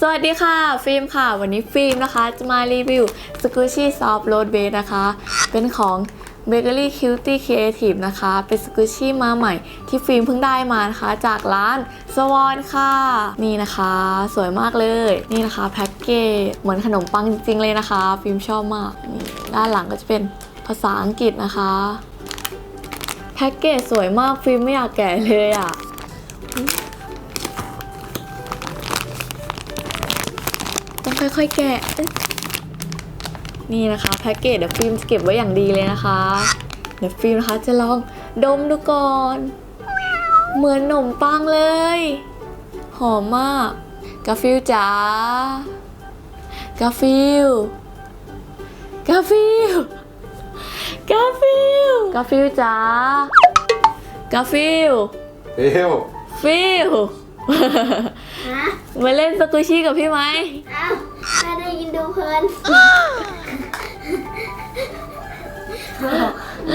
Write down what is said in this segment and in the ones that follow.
สวัสดีค่ะ ฟิล์มค่ะ วันนี้ฟิล์มนะคะ จะมารีวิวสกูชี่ซอฟโรดเบสนะคะ เป็นของ Bakery Cutie Creative นะคะ เป็นสกูชี่มาใหม่ที่ฟิล์มเพิ่งได้มานะคะ จากร้านสวอนค่ะ นี่นะคะ สวยมากเลย นี่นะคะแพ็กเกจเหมือนขนมปังจริงๆเลยนะคะ ฟิล์มชอบมากนี่ด้านหลังก็จะเป็นภาษาอังกฤษนะคะแพ็กเกจสวยมากฟิล์มไม่อยากแกะเลยอะ ค่อยๆแกะเอ๊ะนี่นะคะแพ็กเกจเดี๋ยวฟิล์มจะเก็บไว้อย่างดีเลยนะคะ เดี๋ยวฟิล์มนะคะจะลองดมดูก่อน เหมือนขนมปังเลย หอมมากกาฟิลจ๋ากาฟิลกาฟิลกาฟิลกาฟิลจ๋ากาฟิลเร็วฟิลฮะมาเล่นสกูชี่กับพี่ไหมอ้าวไม่ได้ยินดู เพลิน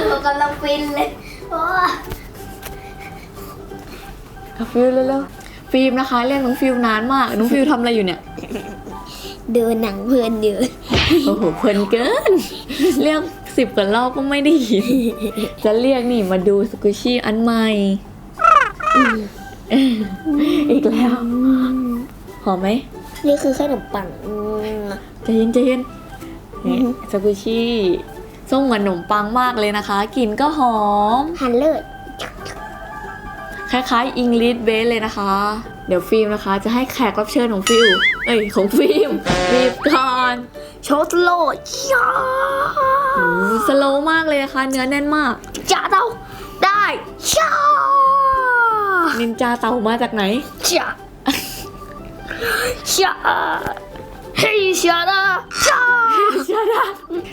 เรากำลังฟินเลยโอ้กับฟิลเร็วๆฟิล์มนะคะเรียกน้องฟิลนานมากน้องฟิลทำอะไรอยู่เนี่ยดูหนังเพลินอยู่โอ้โหเพลินเกิน เรียกสิบกว่ารอบก็ไม่ได้ยินจะเรียกนี่มาดูสกูชี่อันใหม่ อีกแล้วหอมไหมนี่คือขนมปังอืม ใจเย็นใจเย็นนี่สกูชี่ส้มเหมือนขนมปังมากเลยนะคะกลิ่นก็หอม หันเลยคล้ายๆอิงลิ h เบสเลยนะคะ เดี๋ยวฟิล์มนะคะ จะให้แขกรับเชิญของฟิลเอ้ยของฟิล์มรีบก่อนโชว์สโลว์จ้าโอ้โหสโลว์มากเลยนะคะเนื้อแน่นมากจ้าเต้าได้จ้านินจาเต่ามาจากไหนจ้าจ้า เฮ้ยจ้าดาจ้า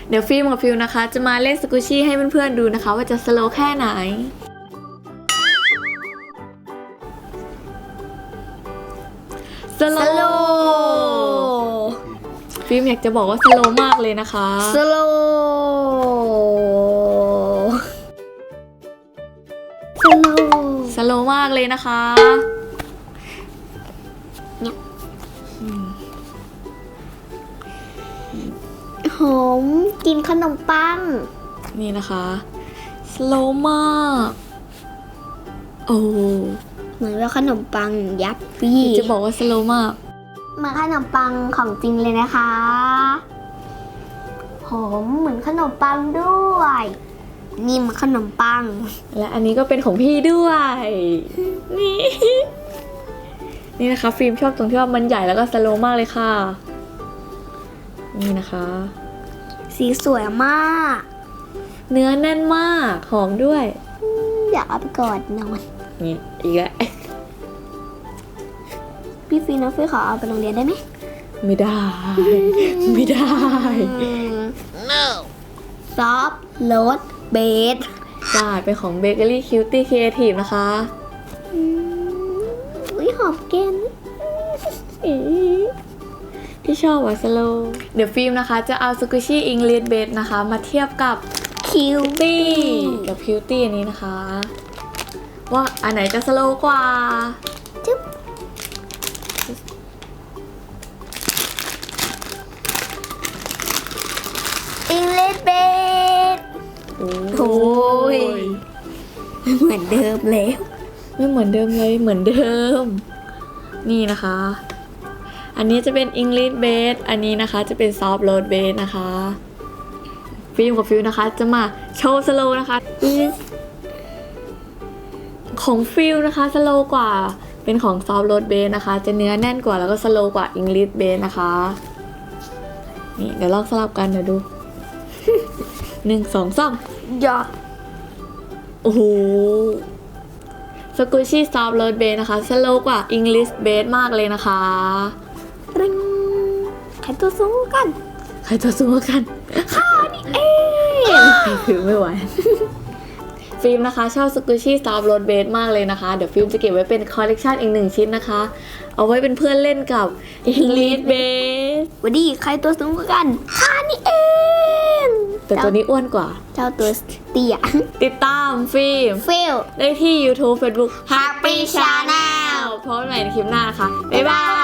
เดี๋ยวฟิล์มกับฟิลนะคะ จะมาเล่นสกูชี่ให้เพื่อนๆดูนะคะ ว่าจะสโลว์แค่ไหนสโลสโลว์ฟิล์มอยากจะบอกว่าสโลว์มากเลยนะคะสโลสโลสโลว์มากเลยนะคะ หอมกินขนมปัง นี่นะคะสโลว์มาก โอ้เหมือนว่าขนมปังยัดพี่จะบอกว่าสโลว์มากเหมือนขนมปังของจริงเลยนะคะหอมเหมือนขนมปังด้วย นี่มันขนมปัง และอันนี้ก็เป็นของพี่ด้วย นี่ นี่นะคะ ฟิล์มชอบตรงที่ว่ามันใหญ่แล้วก็สโลว์มากเลยค่ะ นี่นะคะ สีสวยมาก เนื้อแน่นมากหอมด้วยอยากเอาไปกอดนอนนี่อีกแล้วพี่ฟีน้องฟีขอเอาไปโรงเรียนได้ไหมไม่ได้ ไม่ได้ no ซอฟโรสเบสจ่ายเป็นของ Bakery Cutie Creative นะคะอุ้ยหอมแก้มอี ที่ชอบว่าสโล เดี๋ยวฟิล์มนะคะ จะเอาสกูชี่อิงลิ h เบสนะคะ มาเทียบกับคิวตี้กับคิวตี้อันนี้นะคะ ว่าอันไหนจะสโลว์กว่าจุ๊บอิงเลสเบสโอ้ยเหมือนเดิมแล้ว ไม่เหมือนเดิมเลยเหมือนเดิม นี่นะคะ อันนี้จะเป็น English base อันนี้นะคะจะเป็น soft road base นะคะฟิล์มกับฟิลนะคะจะมาโชว์สโลนะคะ ของฟิลนะคะสโลกว่าเป็นของ soft road base นะคะ จะเนื้อแน่นกว่าแล้วก็สโลกว่า English base นะคะ นี่เดี๋ยวลองสลับกันเดี๋ยวดูหนึ่งสองสามยาโอ้โหสกูชี่ซอฟโรดเบสนะคะสโลกว่า English base มากเลยนะคะ รตัวสูงกันใครจะสู้กันข้านี่เองถือไม่ไหวฟิล์มนะคะ ชอบสกูชี่ซอฟต์โรดเบสมากเลยนะคะ เดี๋ยวฟิล์มจะเก็บไว้เป็นคอลเลกชันอีกหนึ่งชิ้นนะคะ เอาไว้เป็นเพื่อนเล่นกับ English base วันนี้ใครตัวสูงกว่ากันข้านี่เอง แต่ตัวนี้อ้วนกว่า เจ้าตัวเตี้ยติดตามฟิล์มเฟลได้ที่ YouTube Facebook Happy Channel พบกันใหม่ในคลิปหน้านะคะ บ๊ายบาย